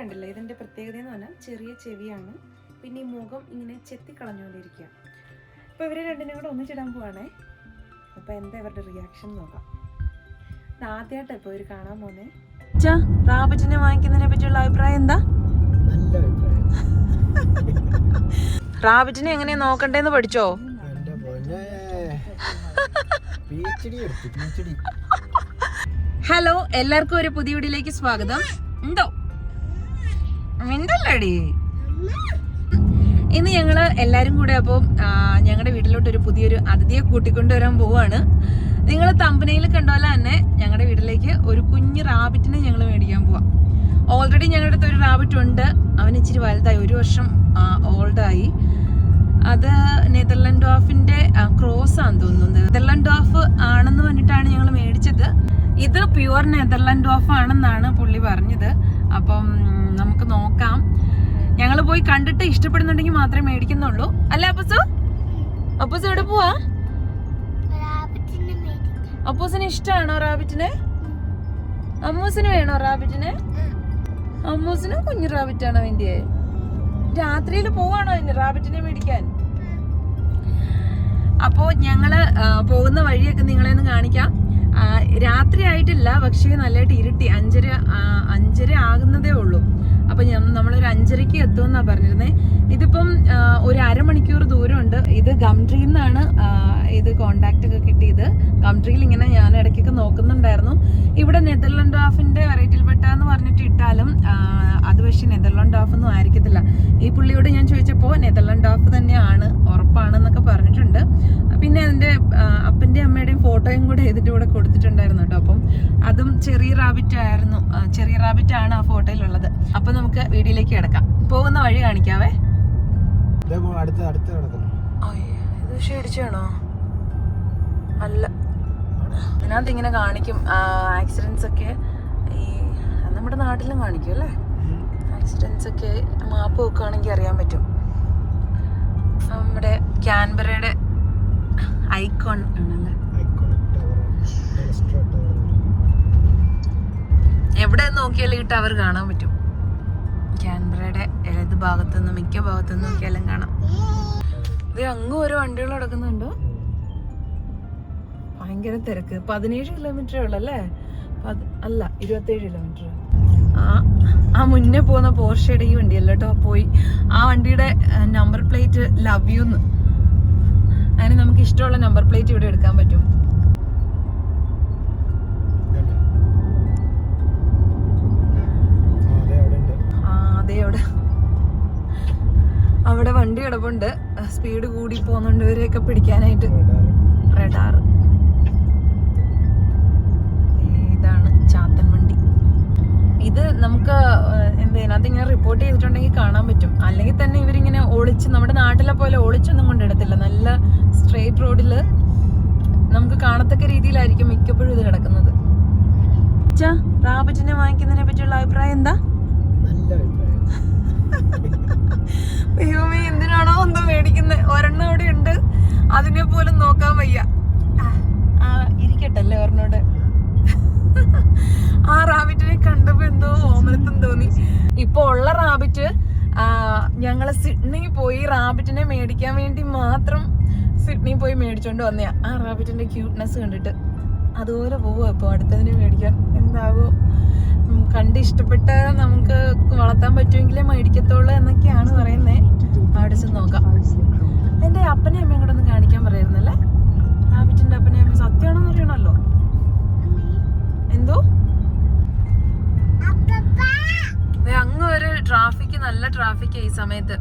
കണ്ടില്ല? ഇതിന്റെ പ്രത്യേകത എന്ന് പറഞ്ഞാൽ ചെറിയ ചെവിയാണ്. പിന്നെ ഈ മുഖം ഇങ്ങനെ ചെത്തിക്കളഞ്ഞുകൊണ്ടിരിക്കുക. അപ്പോൾ ഇവരെ രണ്ടിനും കൂടെ ഒന്നിച്ചിടാൻ പോവാണേ. അപ്പോൾ എന്താ ഇവരുടെ റിയാക്ഷൻ നോക്കാം. ആദ്യമായിട്ടാണ് ഇപ്പോൾ ഇവർ കാണാൻ പോകുന്നേ. റാബിറ്റിനെ വാങ്ങിക്കുന്നതിനെ പറ്റിയുള്ള അഭിപ്രായം എന്താ? നല്ല അഭിപ്രായം. റാബിറ്റിനെ എങ്ങനെയാ നോക്കണ്ടേന്ന് പഠിച്ചോ? ഹലോ എല്ലാവർക്കും ഒരു പുതിയ വീടിലേക്ക് സ്വാഗതം. ഉണ്ടോ? മിണ്ടല്ലടി. ഇന്ന് ഞങ്ങൾ എല്ലാരും കൂടെ അപ്പം ഞങ്ങളുടെ വീട്ടിലോട്ട് ഒരു പുതിയൊരു അതിഥിയെ കൂട്ടിക്കൊണ്ടുവരാൻ പോവാണ്. നിങ്ങൾ തമ്പനയിൽ കണ്ടോല തന്നെ ഞങ്ങളുടെ വീട്ടിലേക്ക് ഒരു കുഞ്ഞ് റാബിറ്റിനെ ഞങ്ങൾ മേടിക്കാൻ പോവാം. ഓൾറെഡി ഞങ്ങളുടെ അടുത്ത് ഒരു റാബിറ്റ് ഉണ്ട്. അവൻ ഇച്ചിരി വലുതായി ഒരു വർഷം ഓൾഡായി അത് നെതർലാൻഡ് ഓഫിന്റെ ക്രോസ് ആണെന്ന് തോന്നുന്നു. നെതർലാൻഡ് ഓഫ് ആണെന്ന് പറഞ്ഞിട്ടാണ് ഞങ്ങൾ മേടിച്ചത്. ഇത് പ്യുവർ നെതർലാൻഡ് ഓഫ് ആണെന്നാണ് പുള്ളി പറഞ്ഞത്. അപ്പം നമുക്ക് നോക്കാം. ഞങ്ങൾ പോയി കണ്ടിട്ട് ഇഷ്ടപ്പെടുന്നുണ്ടെങ്കിൽ മാത്രമേ മേടിക്കുന്നുള്ളൂ. അല്ല അപ്പസു? അപ്പസു എവിടെ പോവാ? അപ്പൂസിന് ഇഷ്ടമാണോ റാബിറ്റിനെ? അമ്മൂസിന് വേണോ റാബിറ്റിനെ? അമ്മൂസിന് കുഞ്ഞു റാബിറ്റാണോ വേണ്ടിയേ രാത്രിയിൽ പോവാണോ അതിന് റാബിറ്റിനെ മേടിക്കാൻ? അപ്പോ ഞങ്ങൾ പോകുന്ന വഴിയൊക്കെ നിങ്ങളെ ഒന്ന് കാണിക്കാം. രാത്രി ആയിട്ടില്ല പക്ഷേ നല്ലതായിട്ട് ഇരുട്ടി. അഞ്ചര അഞ്ചര ഉള്ളൂ. അപ്പൊ ഞാൻ നമ്മളൊരു അഞ്ചരക്ക് എത്തുമെന്നാണ് പറഞ്ഞിരുന്നേ. ഇതിപ്പം ഒരു അരമണിക്കൂർ ദൂരമുണ്ട്. ഇത് ഗംട്രിയിൽ നിന്നാണ് ഇത് കോണ്ടാക്ട് ഒക്കെ കിട്ടിയത്. ഗംട്രിയിൽ ഇങ്ങനെ ഞാൻ ഇടയ്ക്കൊക്കെ നോക്കുന്നുണ്ടായിരുന്നു. ഇവിടെ നെതർലൻഡ് ഓഫിന്റെ വെറൈറ്റിയിൽപ്പെട്ട എന്ന് പറഞ്ഞിട്ട് ഇട്ടാലും അത് പക്ഷേ നെതർലൻഡ് ഓഫ് ഒന്നും ആയിരിക്കത്തില്ല. ഈ പുള്ളിയോട് ഞാൻ ചോദിച്ചപ്പോൾ നെതർലൻഡ് ഓഫ് തന്നെയാണ് ഉറപ്പാണെന്നൊക്കെ പറഞ്ഞിട്ടുണ്ട്. പിന്നെ അതിന്റെ അപ്പന്റെ അമ്മയുടെയും ഫോട്ടോയും കൂടെ ഇതിന്റെ കൂടെ കൊടുത്തിട്ടുണ്ടായിരുന്നു കേട്ടോ. അപ്പം അതും ചെറിയ റാബിറ്റ് ആയിരുന്നു. ചെറിയ റാബിറ്റ് ആണ് ആ ഫോട്ടോയിലുള്ളത് നമുക്ക് വീഡിയോയിലേക്ക് കിടക്കാം. പോകുന്ന വഴി കാണിക്കാവേ. ഇതേ പോ- അടുത്ത് അടുത്ത് കിടക്കുന്നു. ഇത് ഷേടിച്ചാണോ അല്ല. അതിനകത്ത് ഇങ്ങനെ കാണിക്കും ആക്സിഡൻസ് ഒക്കെ. ഈ നമ്മുടെ നാട്ടിലും കാണിക്കും അല്ലേ? ആക്സിഡൻസ് ഒക്കെ മാപ്പ് നോക്കുകയാണെങ്കിൽ അറിയാൻ പറ്റും. നമ്മുടെ ക്യാൻബറയുടെ ഐക്കോൺ ആണല്ലേ? എവിടെ നോക്കിയാലും ഈ ടവർ കാണാൻ പറ്റും. ക്യാൻബറയുടെ ഏത് ഭാഗത്തു നിന്നും മിക്ക ഭാഗത്തു നിന്നും നോക്കിയാലും കാണാം. ഇത് അങ്ങ് ഓരോ വണ്ടികൾ കിടക്കുന്നുണ്ടോ ഭയങ്കര തിരക്ക്. പതിനേഴ് കിലോമീറ്ററേ ഉള്ളു അല്ലേ? അല്ല അല്ല ഇരുപത്തേഴ് കിലോമീറ്റർ ആ ആ മുന്നേ പോകുന്ന പോർഷയുടെ ഈ വണ്ടിയല്ല കേട്ടോ? പോയി. ആ വണ്ടിയുടെ നമ്പർ പ്ലേറ്റ് ലവ് യു എന്ന് അതിന് നമുക്ക് ഇഷ്ടമുള്ള നമ്പർ പ്ലേറ്റ് ഇവിടെ എടുക്കാൻ പറ്റും. ആ അവിടെ. അവിടെ വണ്ടി കിടപ്പുണ്ട്. സ്പീഡ് കൂടി പോകുന്നുണ്ട് ഇവരെയൊക്കെ പിടിക്കാനായിട്ട്. റഡാർ. ഇതാണ് ചാത്തൻ വണ്ടി. ഇത് നമുക്ക് എന്താ ഇതിനകത്ത് ഇങ്ങനെ റിപ്പോർട്ട് ചെയ്തിട്ടുണ്ടെങ്കിൽ കാണാൻ പറ്റും. അല്ലെങ്കിൽ തന്നെ ഇവരിങ്ങനെ ഒളിച്ച് നമ്മുടെ നാട്ടിലെ പോലെ ഒളിച്ചൊന്നും കൊണ്ടിടത്തില്ല. നല്ല സ്ട്രെയിറ്റ് റോഡിൽ നമുക്ക് കാണത്തക്ക രീതിയിലായിരിക്കും മിക്കപ്പോഴും ഇത് കിടക്കുന്നത്. റാബറ്റിനെ വാങ്ങിക്കുന്നതിനെ പറ്റിയുള്ള അഭിപ്രായം എന്താ? നല്ല ദൈവമേ എന്തിനാണോ ഒന്നും മേടിക്കുന്നത് ഒരെണ്ണം അവിടെ ഉണ്ട്. അതിനെ പോലും നോക്കാൻ വയ്യ. ഇരിക്കട്ടല്ലേ ഒരെണ്ണോട്? ആ റാബിറ്റിനെ കണ്ടപ്പോ എന്തോ ഓമനത്തും തോന്നി. ഇപ്പൊ ഉള്ള റാബിറ്റ് ഞങ്ങൾ സിഡ്നി പോയി റാബിറ്റിനെ മേടിക്കാൻ വേണ്ടി മാത്രം സിഡ്നി പോയി മേടിച്ചോണ്ട് വന്നയാ. ആ റാബിറ്റിന്റെ ക്യൂട്ട്നെസ് കണ്ടിട്ട്. അതുപോലെ പോവുക ഇപ്പൊ അടുത്തതിനെ മേടിക്കാൻ? എന്താവോ? കണ്ട് ഇഷ്ടപ്പെട്ട നമുക്ക് വളർത്താൻ പറ്റുമെങ്കിലേ മേടിക്കത്തുള്ളൂ എന്നൊക്കെയാണ് പറയുന്നത് അവിടെ ചെന്ന് നോക്കാം. എന്റെ അപ്പനെയും അമ്മയും കൂടെ ഒന്ന് കാണിക്കാൻ പറയായിരുന്നല്ലേ? ആവിറ്റിന്റെ അപ്പനെയും അമ്മയും സത്യമാണെന്ന് അറിയണല്ലോ എന്തോ? അങ്ങ് വരെ ട്രാഫിക് നല്ല ട്രാഫിക് ഈ സമയത്ത്.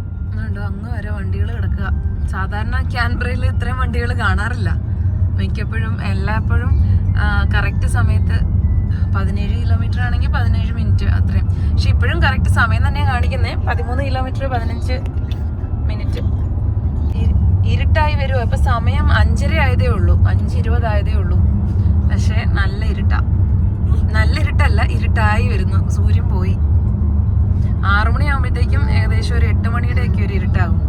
ഉണ്ടോ അങ്ങ് വരെ വണ്ടികൾ കിടക്കുക. സാധാരണ ക്യാൻബ്രയിൽ ഇത്രയും വണ്ടികൾ കാണാറില്ല. മിക്കപ്പോഴും എല്ലായ്പ്പോഴും കറക്റ്റ് സമയത്ത് പതിനേഴ് കിലോമീറ്റർ ആണെങ്കിൽ പതിനേഴ് മിനിറ്റ് അത്രയും. പക്ഷെ ഇപ്പോഴും കറക്റ്റ് സമയം തന്നെയാണ് കാണിക്കുന്നത് പതിമൂന്ന് കിലോമീറ്റർ പതിനഞ്ച് മിനിറ്റ് ഇരുട്ടായി വരുമോ ഇപ്പൊ സമയം അഞ്ചര ആയതേ ഉള്ളൂ. അഞ്ച് ഇരുപതായതേ ഉള്ളൂ. പക്ഷെ നല്ല ഇരുട്ടാ. നല്ല ഇരുട്ടല്ല ഇരുട്ടായി വരുന്നു. സൂര്യൻ പോയി. ആറുമണിയാകുമ്പോഴത്തേക്കും ഏകദേശം ഒരു എട്ട് മണിയുടെ ഒക്കെ ഒരു ഇരുട്ടാകും.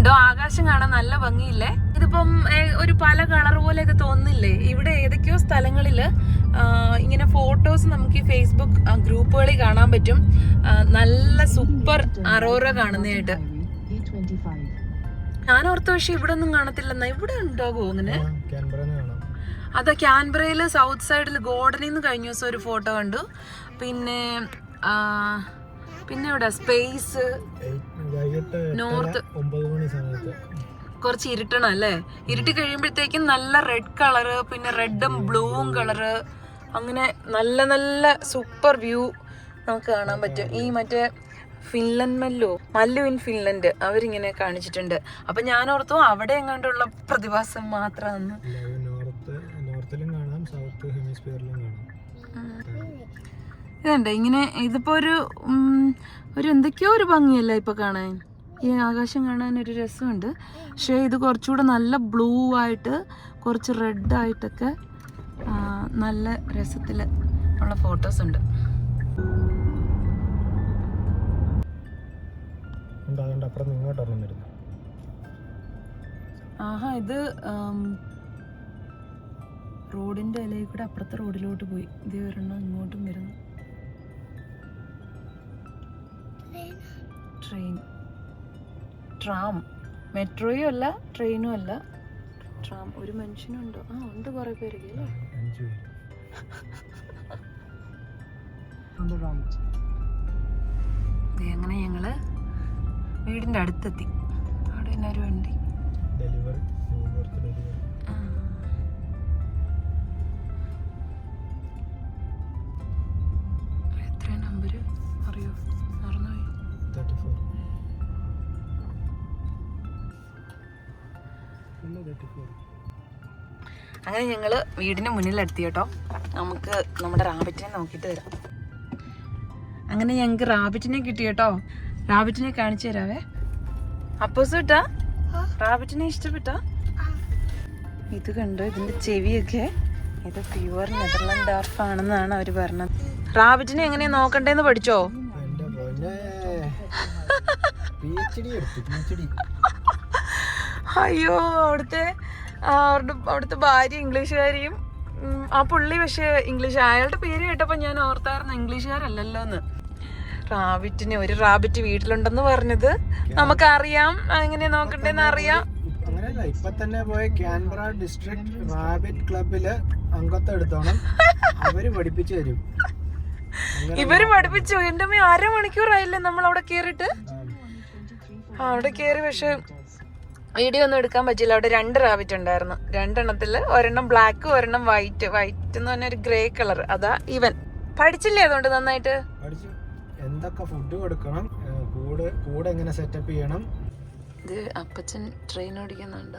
ഇതുണ്ടോ ആകാശം കാണാൻ നല്ല ഭംഗിയില്ലേ? ഇതിപ്പം ഒരു പല കളർ പോലെയൊക്കെ തോന്നുന്നില്ലേ? ഇവിടെ ഏതൊക്കെയോ സ്ഥലങ്ങളിൽ ഇങ്ങനെ ഫോട്ടോസ് നമുക്ക് ഈ ഫേസ്ബുക്ക് ഗ്രൂപ്പുകളിൽ കാണാൻ പറ്റും. നല്ല സൂപ്പർ അറോറ കാണുന്നതായിട്ട്. ഞാൻ ഓർത്ത പക്ഷെ ഇവിടെ ഒന്നും കാണത്തില്ലെന്നാ ഇവിടെ ഉണ്ടാകുമോ അങ്ങനെ അതാ ക്യാൻബറയിൽ സൗത്ത് സൈഡിൽ ഗോർഡനിൽ നിന്ന് കഴിഞ്ഞ ദിവസം ഒരു ഫോട്ടോ കണ്ടു. പിന്നെ പിന്നെ ഇവിടെ സ്പേസ്. നോർത്ത്. കുറച്ച് ഇരുട്ടണം അല്ലേ? ഇരുട്ടി കഴിയുമ്പോഴത്തേക്കും നല്ല റെഡ് കളറ് പിന്നെ റെഡും ബ്ലൂവും കളറ് അങ്ങനെ നല്ല നല്ല സൂപ്പർ വ്യൂ നമുക്ക് കാണാൻ പറ്റും. ഈ മറ്റേ Finland Mallu Mallu in Finland അവരിങ്ങനെ കാണിച്ചിട്ടുണ്ട്. അപ്പൊ ഞാൻ ഓർത്തു അവിടെ എങ്ങാണ്ടുള്ള പ്രതിഭാസം മാത്രമാണ്. നോർത്ത് നോർത്തിലും കാണാം സൗത്ത് ഹെമിസ്ഫിയറിലും കാണാം. ഇതുണ്ട്. ഇങ്ങനെ ഇതിപ്പോ ഒരു ഒരു എന്തൊക്കെയോ ഒരു ഭംഗിയല്ല ഇപ്പൊ കാണാൻ? ഈ ആകാശം കാണാൻ ഒരു രസമുണ്ട്. പക്ഷേ ഇത് കുറച്ചുകൂടെ നല്ല ബ്ലൂ ആയിട്ട് കുറച്ച് റെഡ് ആയിട്ടൊക്കെ നല്ല രസത്തിൽ ഉള്ള ഫോട്ടോസ് ഉണ്ട്. ആഹാ ഇത് റോഡിന്റെ ഇലയിൽ കൂടെ അപ്പുറത്തെ റോഡിലോട്ട് പോയി. ഇതേ ഒരെണ്ണം ഇങ്ങോട്ടും വരുന്നു. ട്രെയിൻ ട്രാം മെട്രോയും അല്ല ട്രെയിനും അല്ല. ട്രാം ഒരു മനുഷ്യനുണ്ടോ? ആ ഉണ്ട് കുറെ പേരൊക്കെ അല്ലേ? അങ്ങനെ ഞങ്ങൾ വീടിന്റെ അടുത്തെത്തി. അവിടെ തന്നെ ഒരു വണ്ടി. ഡെലിവറി അങ്ങനെ ഞങ്ങൾ വീടിന് മുന്നിലെത്തി കേട്ടോ. നമുക്ക് നമ്മുടെ റാബിറ്റിനെ നോക്കിയിട്ട് വരാം. അങ്ങനെ ഞങ്ങൾക്ക് റാബിറ്റിനെ കിട്ടി കേട്ടോ. റാബിറ്റിനെ കാണിച്ചു തരാവേ. അപ്പോസ് കിട്ടാ റാബിറ്റിനെ ഇഷ്ടപ്പെട്ടാ? ഇത് കണ്ടോ ഇതിന്റെ ചെവിയൊക്കെ ഇത് പ്യുവർ നെതർലാൻഡ് ഡാർഫ് ആണെന്നാണ് അവർ പറഞ്ഞത്. റാബിറ്റിനെ എങ്ങനെയാ നോക്കണ്ടേന്ന് പഠിച്ചോ? അയ്യോ അവിടുത്തെ അവരുടെ അവിടുത്തെ ഭാര്യ ഇംഗ്ലീഷുകാരിയും ആ പുള്ളി പക്ഷേ ഇംഗ്ലീഷ് അയാളുടെ പേര് കേട്ടപ്പോൾ ഞാൻ ഓർത്തായിരുന്നു ഇംഗ്ലീഷുകാരല്ലല്ലോ എന്ന് റാബിറ്റിന് ഒരു റാബിറ്റ് വീട്ടിലുണ്ടെന്ന് പറഞ്ഞത്. നമുക്കറിയാം അങ്ങനെ നോക്കണ്ടേന്ന് അറിയാം. അങ്ങനെയല്ല ഇപ്പൊ തന്നെ പോയ ക്യാൻബറ ഡിസ്ട്രിക്ട് റാബിറ്റ് ക്ലബിൽ അംഗത്വം എടുത്തോണം. അവർ പഠിപ്പിച്ചു തരും. ഇവർ പഠിപ്പിച്ചു. എന്റെ അമ്മ അരമണിക്കൂറായില്ലേ നമ്മൾ അവിടെ കേറിട്ട് അവിടെ കേറി പക്ഷെ വീഡിയോ ഒന്നും എടുക്കാൻ പറ്റില്ല അവിടെ രണ്ട് റാബിറ്റ് ഉണ്ടായിരുന്നു. രണ്ടെണ്ണത്തിൽ ഒരെണ്ണം ബ്ലാക്ക് ഒരെണ്ണം വൈറ്റ് വൈറ്റ് എന്ന് പറഞ്ഞ ഒരു ഗ്രേ കളർ അതാ ഇവൻ. പഠിച്ചില്ലേ അതുകൊണ്ട് നന്നായിട്ട്? പഠിച്ചു. എന്തൊക്കെ ഫുഡ് കൊടുക്കണം? കൂടെ കൂട് എങ്ങനെ സെറ്റപ്പ് ചെയ്യണം? ഇത് അപ്പച്ചൻ ട്രെയിൻ ഓടിക്കുന്നുണ്ട്.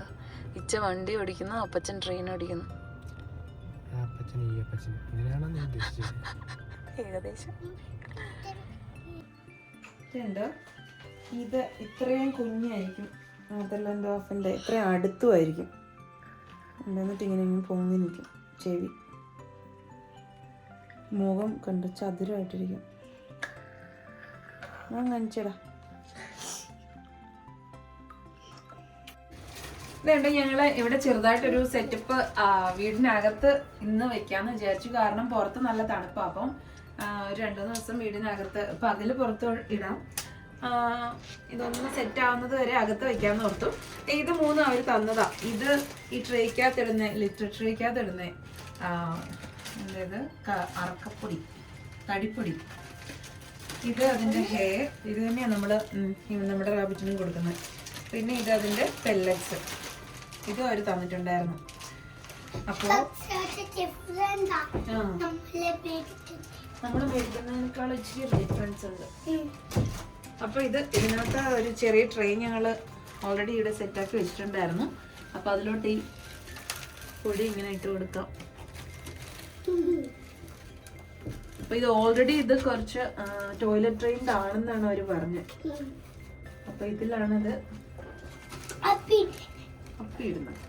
ഇച്ച വണ്ടി ഓടിക്കുന്നു അപ്പച്ചൻ ട്രെയിൻ ഓടിക്കുന്നു. അപ്പച്ചൻ ഈ അപ്പച്ചൻ. ഇങ്ങനെയാണോ നീ ഉദ്ദേശിച്ചത്? ഏകദേശം. ഇത് ഇത്രയും കുഞ്ഞായിരിക്കും. നെതർലാൻഡ് ഓഫിന്റെ ഇത്രയും അടുത്തുമായിരിക്കും. എന്നിട്ട് ഇങ്ങനെ ഇങ്ങനെ പൊങ്ങി നിൽക്കും. ചെവി. മുഖം കണ്ട് ചതുരമായിട്ടിരിക്കും. ഞാൻ കാണിച്ചടാ. ഇതുണ്ട് ഞങ്ങൾ ഇവിടെ ചെറുതായിട്ടൊരു സെറ്റപ്പ് വീടിനകത്ത് ഇന്ന് വെക്കാന്ന് വിചാരിച്ചു. കാരണം പുറത്ത് നല്ല തണുപ്പാ അപ്പം ഒരു രണ്ടു ദിവസം വീടിനകത്ത്. പകൽ പുറത്ത് ഇടാം. ഇതൊന്ന് സെറ്റ് ആവുന്നത് വരെ അകത്ത് വെക്കാമെന്ന് ഓർത്തു. ഇത് മൂന്ന് അവർ തന്നതാ. ഇത് ഈ ട്രേക്കകത്തിടുന്ന ലിറ്റർ ട്രേക്കകത്തിടുന്ന ക- അറക്കപ്പൊടി തടിപ്പൊടി. ഇത് അതിന്റെ ഹെയർ ഇത് തന്നെയാണ് നമ്മൾ നമ്മുടെ റാബിറ്റിനും കൊടുക്കുന്നത്. പിന്നെ ഇത് അതിന്റെ പെല്ലറ്റ്സ് ഇതും അവർ തന്നിട്ടുണ്ടായിരുന്നു. അപ്പോൾ നമ്മൾ മേടിക്കുന്നതിനേക്കാൾ ഇച്ചിരി ഡിഫറൻസ് ഉണ്ട്. അപ്പൊ ഇത് ഇതിനകത്ത് ഒരു ചെറിയ ട്രേ ഞങ്ങൾ ഓൾറെഡി ഇവിടെ സെറ്റാക്കി വെച്ചിട്ടുണ്ടായിരുന്നു. അപ്പോൾ അതിലോട്ട് ഈ പൊടി ഇങ്ങനെ ഇട്ട് കൊടുക്കാം. അപ്പോൾ ഇത് ഓൾറെഡി ഇത് കുറച്ച് ടോയ്ലറ്റ് ട്രെയിൻഡ് ആണെന്നാണ് അവർ പറഞ്ഞത്. അപ്പോൾ ഇതിലാണത് അപ്പിയിടുന്നത്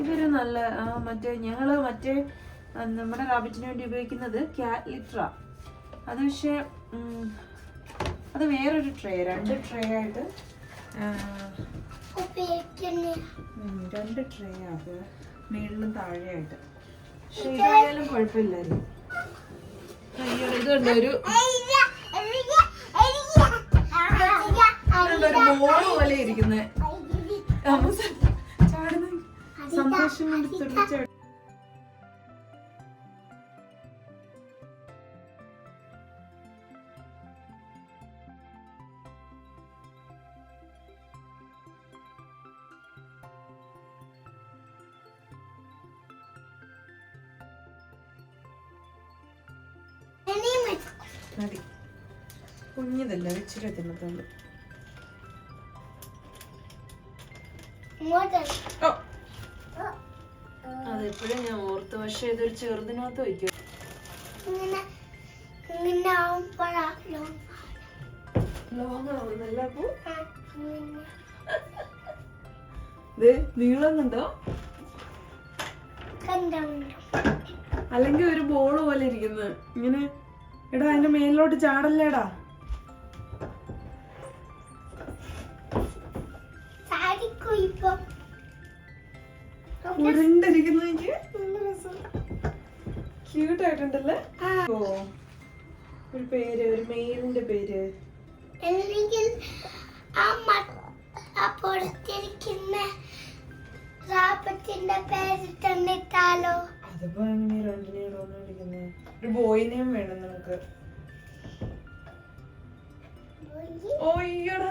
ഇതൊരു നല്ല മറ്റേ ഞങ്ങൾ മറ്റേ നമ്മുടെ റാബിറ്റിന് വേണ്ടി ഉപയോഗിക്കുന്നത് ക്യാറ്റ് ലിറ്ററ അത് പക്ഷേ അത് വേറൊരു ട്രേ രണ്ട് ട്രേ ആയിട്ട് രണ്ട് ട്രേ അത് മേളിലും താഴെയായിട്ട്. പക്ഷെ ഇതായാലും കുഴപ്പമില്ലായിരുന്നു. അയ്യോ ഇതുണ്ട് ഒരു പോലെ ഇരിക്കുന്നത് സന്തോഷം മതി. കുഞ്ഞിതല്ല ഇച്ചിരി തിന്നത്തുള്ളൂ അതെപ്പോഴും ഞാൻ ഓർത്തു പക്ഷെ ഇതൊരു ചെറുതിനകത്ത് വയ്ക്കും നീളുന്നുണ്ടോ? അല്ലെങ്കിൽ ഒരു ബോൾ പോലെ ഇരിക്കുന്നത് ഇങ്ങനെ എടാ അതിന്റെ മേലിലോട്ട് ചാടല്ലേടാ. ഉരുണ്ടിരിക്കുന്ന എനിക്ക് ക്യൂട്ട് ആയിട്ടുണ്ടല്ലേ ഓ ഒരു പേര് ഒരു മെയിലിന്റെ പേര്. അല്ലെങ്കിൽ പുറത്തിരിക്കുന്ന പേര് തന്നിട്ടാലോ അതിപ്പോ എങ്ങനെ രണ്ടിനെയും വിളിക്കുന്നത് ഒരു ബോയിനെയും വേണം നമുക്ക്. ഓയ്യടാ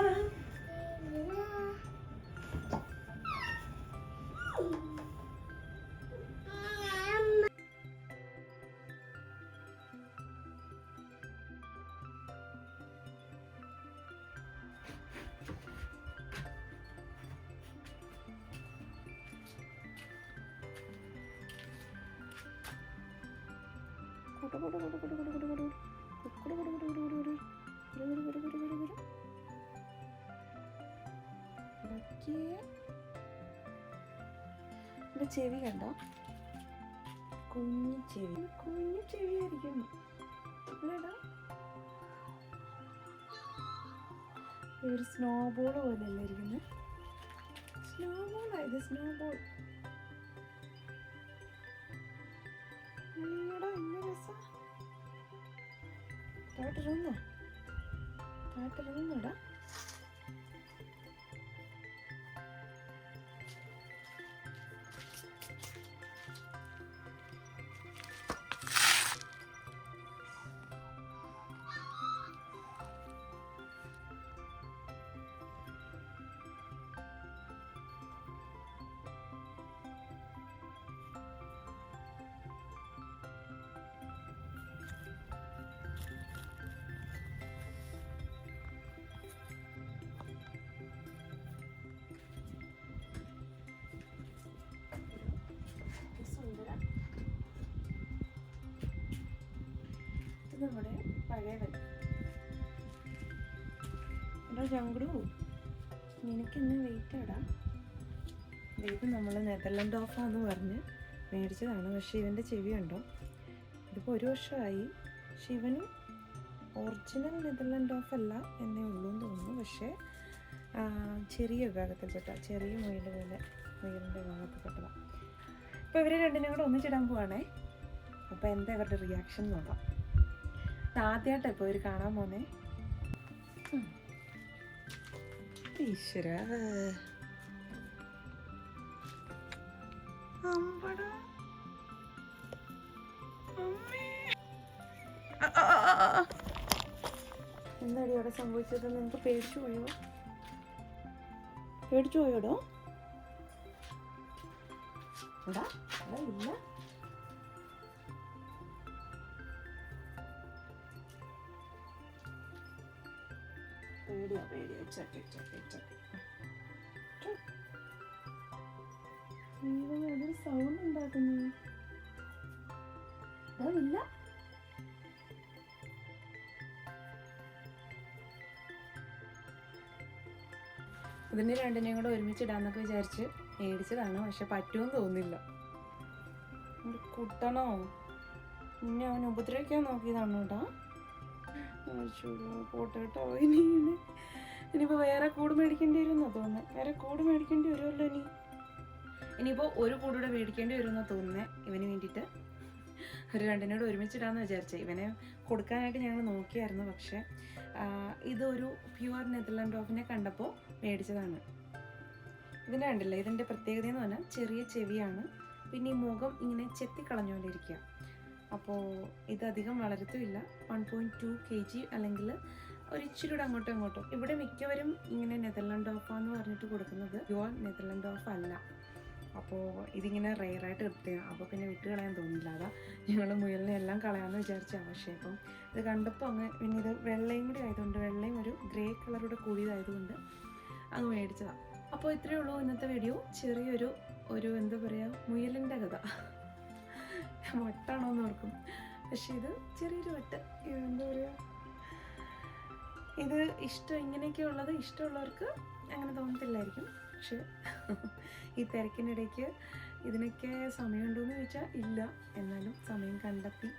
ഇവിടെ ചെവി കണ്ടോ? കുഞ്ഞു ചെവി. കുഞ്ഞു ചെവിയായിരിക്കും. ആയിരിക്കുന്നു ഒരു സ്നോ ബോൾ പോലെയല്ലേ ഇരിക്കുന്നത് സ്നോ ബോളാ ഇത് സ്നോ ബോൾ അയ്യടാ എന്ന ഇത് പഴയ പഴയവൻ. എടാ ജങ്കുടു നിനക്കിന്ന് വെയിറ്റ് എടാ? വെയിറ്റ് നമ്മൾ നെതർലൻഡ് ഓഫാന്ന് പറഞ്ഞ് മേടിച്ചതാണ്. പക്ഷേ ഇവന്റെ ചെവി ഉണ്ടോ ഇതിപ്പോൾ ഒരു വർഷമായി ഇവനും ഒറിജിനൽ നെതർലൻഡ് ഓഫ് അല്ല എന്നേ ഉള്ളൂ എന്ന് തോന്നുന്നു. പക്ഷേ ചെറിയ വിഭാഗത്തിൽപ്പെട്ട ചെറിയ മുയൽ പോലെ മുയലിന്റെ വിഭാഗത്തിൽപ്പെട്ടതാണ് ഇപ്പോൾ ഇവർ രണ്ടിനും കൂടെ ഒന്നിച്ചിടാൻ പോവാണേ. അപ്പോൾ എന്താ ഇവരുടെ റിയാക്ഷൻ നോക്കാം. ആദ്യമായിട്ടാണ് ഇപ്പോൾ ഇവർ കാണാൻ പോന്നേ. ഈശ്വര. എന്താടി അവിടെ സംഭവിച്ചത്? നിങ്ങക്ക് പേടിച്ചു പോയോ? പേടിച്ചു പോയോടോ? എടാ ഇല്ല. പേടിയാ പേടിയാ ചട്ടി ചട്ടി ചട്ടി ദൈവമേ, അതൊരു സൗണ്ട് ഉണ്ടാക്കുന്നു. ഇല്ല ഇതിന് രണ്ടിനെയും കൂടെ ഒരുമിച്ചിടാന്നൊക്കെ വിചാരിച്ച് മേടിച്ചതാണ് പക്ഷെ പറ്റുമെന്ന് തോന്നില്ല കുട്ടണോ? നിന്നെ അവൻ ഉപദ്രവിക്കാൻ നോക്കിയതാണ് കേട്ടാ പോട്ടെ കേട്ടോ. ഇനി ഇനിയിപ്പോ വേറെ കൂട് മേടിക്കേണ്ടി വരുമെന്നാ തോന്നുന്നത് വേറെ കൂട് മേടിക്കേണ്ടി വരുമല്ലോ ഇനി. ഇനിയിപ്പോൾ ഒരു കൂടെ മേടിക്കേണ്ടി വരുമെന്നാ തോന്നുന്നത് ഇവന് വേണ്ടിട്ട് ഒരു രണ്ടിനോട് ഒരുമിച്ചിടാന്ന് വിചാരിച്ചേ. ഇവനെ കൊടുക്കാനായിട്ട് ഞങ്ങൾ നോക്കിയായിരുന്നു പക്ഷെ ഇതൊരു പ്യുവർ നെതർലാൻഡ് ഓഫിനെ കണ്ടപ്പോൾ മേടിച്ചതാണ്. ഇതിന്റെ കണ്ടില്ല? ഇതിന്റെ പ്രത്യേകത എന്ന് പറഞ്ഞാൽ ചെറിയ ചെവിയാണ്. പിന്നെ ഈ മുഖം ഇങ്ങനെ ചെത്തിക്കളഞ്ഞുകൊണ്ടിരിക്കുക അപ്പോൾ ഇതധികം വളരത്തുമില്ല. One point two K G അല്ലെങ്കിൽ ഒരു ഇച്ചിരി കൂടെ അങ്ങോട്ടും ഇങ്ങോട്ടും. ഇവിടെ മിക്കവരും ഇങ്ങനെ നെതർലാൻഡ് ഓഫാന്ന് പറഞ്ഞിട്ട് കൊടുക്കുന്നത് യുവർ നെതർലാൻഡ് ഓഫ് അല്ല. അപ്പോൾ ഇതിങ്ങനെ റെയറായിട്ട് കിട്ടുക അപ്പോൾ പിന്നെ വിട്ട് കളയാൻ തോന്നില്ല. അതാ ഞങ്ങൾ മുയലിനെ എല്ലാം കളയാമെന്ന് വിചാരിച്ച പക്ഷേ അപ്പം ഇത് കണ്ടപ്പോൾ അങ്ങ് പിന്നെ ഇത് വെള്ളയും കൂടി ആയതുകൊണ്ട് വെള്ളയും ഒരു ഗ്രേ കളറോടെ കൂടിയതായതുകൊണ്ട് അങ്ങ് മേടിച്ചതാണ് അപ്പോൾ ഇത്രയേ ഉള്ളൂ ഇന്നത്തെ വീഡിയോ ചെറിയൊരു ഒരു എന്താ പറയുക മുയലിന്റെ കഥ. വട്ടാണോ എന്ന് ഓർക്കും. പക്ഷെ ഇത് ചെറിയൊരു വട്ട്. എന്താ പറയുക ഇത് ഇഷ്ടം ഇങ്ങനെയൊക്കെ ഉള്ളത് ഇഷ്ടമുള്ളവർക്ക് അങ്ങനെ തോന്നത്തില്ലായിരിക്കും. പക്ഷെ ഈ തിരക്കിനിടയ്ക്ക് ഇതിനൊക്കെ സമയമുണ്ടോയെന്ന് ചോദിച്ചാൽ ഇല്ല. എന്നാലും സമയം കണ്ടെത്തി.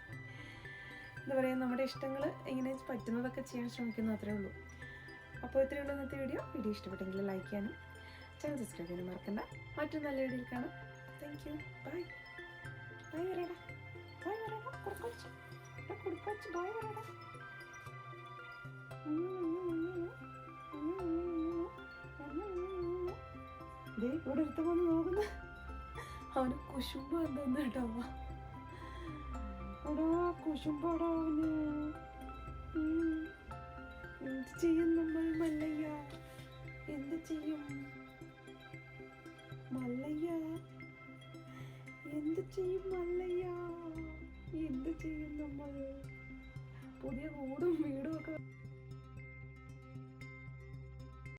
എന്താ പറയുക നമ്മുടെ ഇഷ്ടങ്ങൾ ഇങ്ങനെ പറ്റുന്നതൊക്കെ ചെയ്യാൻ ശ്രമിക്കുന്നു അത്രേ ഉള്ളൂ. അപ്പോൾ ഇത്രയേ ഉള്ളൂ ഇന്നത്തെ വീഡിയോ. വീഡിയോ ഇഷ്ടപ്പെട്ടെങ്കിൽ ലൈക്ക് ചെയ്യാനും ചാനൽ സബ്സ്ക്രൈബ് ചെയ്യാനും മറക്കണ്ട. മറ്റൊരു നല്ല വീഡിയോയിൽ കാണാം. Thank you. ബൈ. ബൈ വരേടാ ബൈ വരേടാ കുറുക്കച്ച്. കുറുക്കച്ച്. ബൈ വരേടാ ദേ ഇവിടെ അടുത്ത് വന്ന് നോക്കുന്ന. അവന് കുശുമ്പ എന്താന്ന് കേട്ടോ എടാ കുശുമ്പാടാ അവന്. എന്ത് ചെയ്യും നമ്മൾ മല്ലയ്യ? എന്ത് ചെയ്യും? മല്ലയ്യ? എന്ത് ചെയ്യും മല്ലയ്യ? എന്ത് ചെയ്യും നമ്മൾ? പുതിയ കൂടും വീടും ഒക്കെ